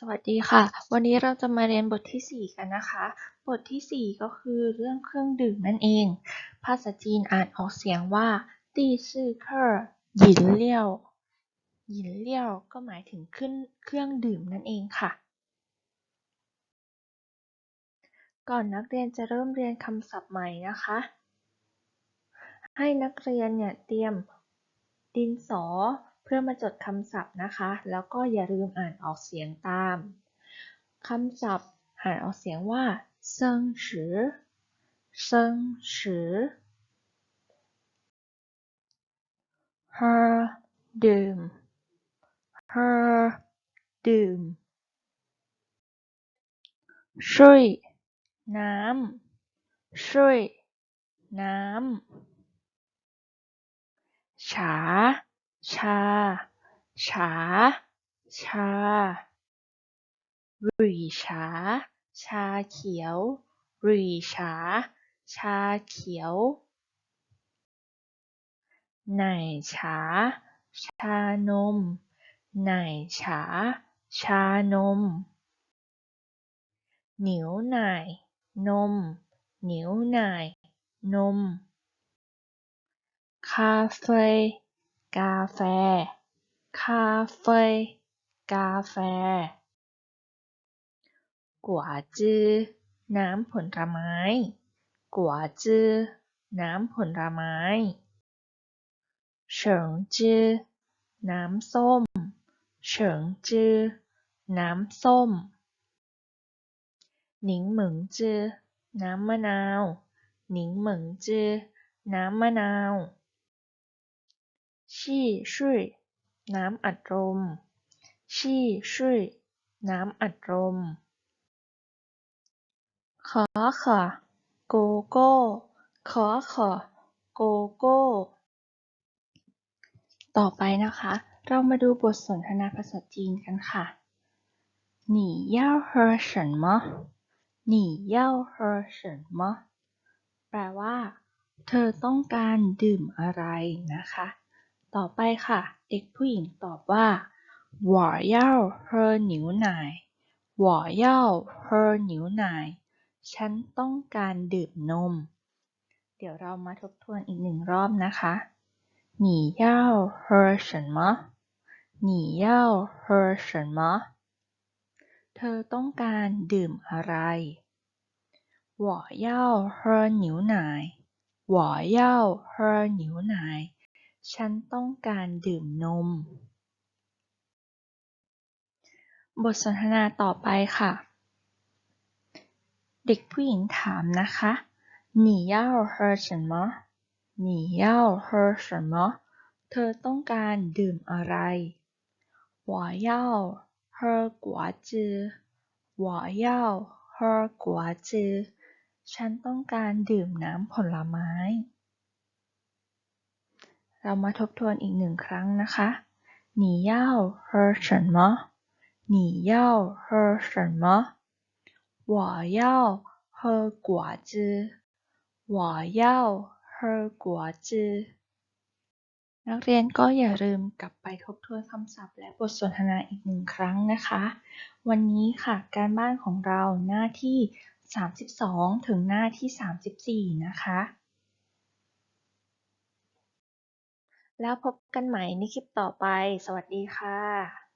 สวัสดีค่ะ วันนี้เราจะมาเรียนบทที่ 4 กันนะคะ บทที่ 4 ก็คือเรื่องเครื่องดื่มนั่นเอง ภาษาจีนอ่านออกเสียงว่าตี้ซื่อเคอร์หยินเลี่ยวหยินเลี่ยวก็หมายถึงขึ้นเครื่องดื่มนั่นเองค่ะ ก่อนนักเรียนจะเริ่มเรียนคำศัพท์ใหม่นะคะ ให้นักเรียนเนี่ยเตรียมดินสอ พื่อมาจดคำศัพท์นะคะ แล้วก็อย่าลืมอ่านออกเสียงตามคำศัพท์อ่านออกเสียงว่าเซิงฉือเซิงฉือ her ดื่ม her ดื่มช่วยน้ำช่วยน้ำฉา ชา ฉา ชา หรี่ฉา ชาเขียว หรี่ฉา ชาเขียว ไหนฉา ชานม ไหนฉา ชานมหนิวไหน่นมหนิวไหน่นม คาเฟ กาแฟ คาเฟกาแฟ กัวจื้อ น้ำผลไม้ กัวจื้อ น้ำผลไม้เฉิงจื้อ น้ำส้ม เฉิงจื้อ น้ำส้ม หนิงเหมิงจื้อ น้ำมะนาว หนิงเหมิงจื้อ น้ำมะนาว ชี่ชุ่ย น้ำอัดลม ชี่ชุ่ย น้ำอัดลม ขอขอ โกโก้ ขอขอ โกโก้ ต่อไปนะคะ เรามาดูบทสนทนาภาษาจีนกันค่ะ你要喝什么你要喝什么แปลว่า เธอต้องการดื่มอะไรนะคะ ต่อไปค่ะ เด็กผู้หญิงตอบว่า我要喝牛奶我要喝牛奶ฉันต้องการดื่มนม เดี๋ยวเรามาทบทวนอีกหนึ่งรอบนะคะ你要喝什么你要喝什么เธอต้องการดื่มอะไร我要喝牛奶我要喝牛奶 ฉันต้องการดื่มนม บทสนทนาต่อไปค่ะ เด็กผู้หญิงถามนะคะ你要喝什么你要喝什么เธอต้องการดื่มอะไร我要喝果汁我要喝果汁ฉันต้องการดื่มน้ำผลไม้ เรามาทบทวนอีกหนึ่งครั้งนะคะ你要喝什么你要喝什么我要喝果汁我要喝果汁นักเรียนก็อย่าลืมกลับไปทบทวนคำศัพท์และบทสนทนาอีกหนึ่งครั้งนะคะ วันนี้ค่ะการบ้านของเราหน้าที่ 32 ถึงหน้าที่ 34 นะคะ แล้วพบกันใหม่ในคลิปต่อไป สวัสดีค่ะ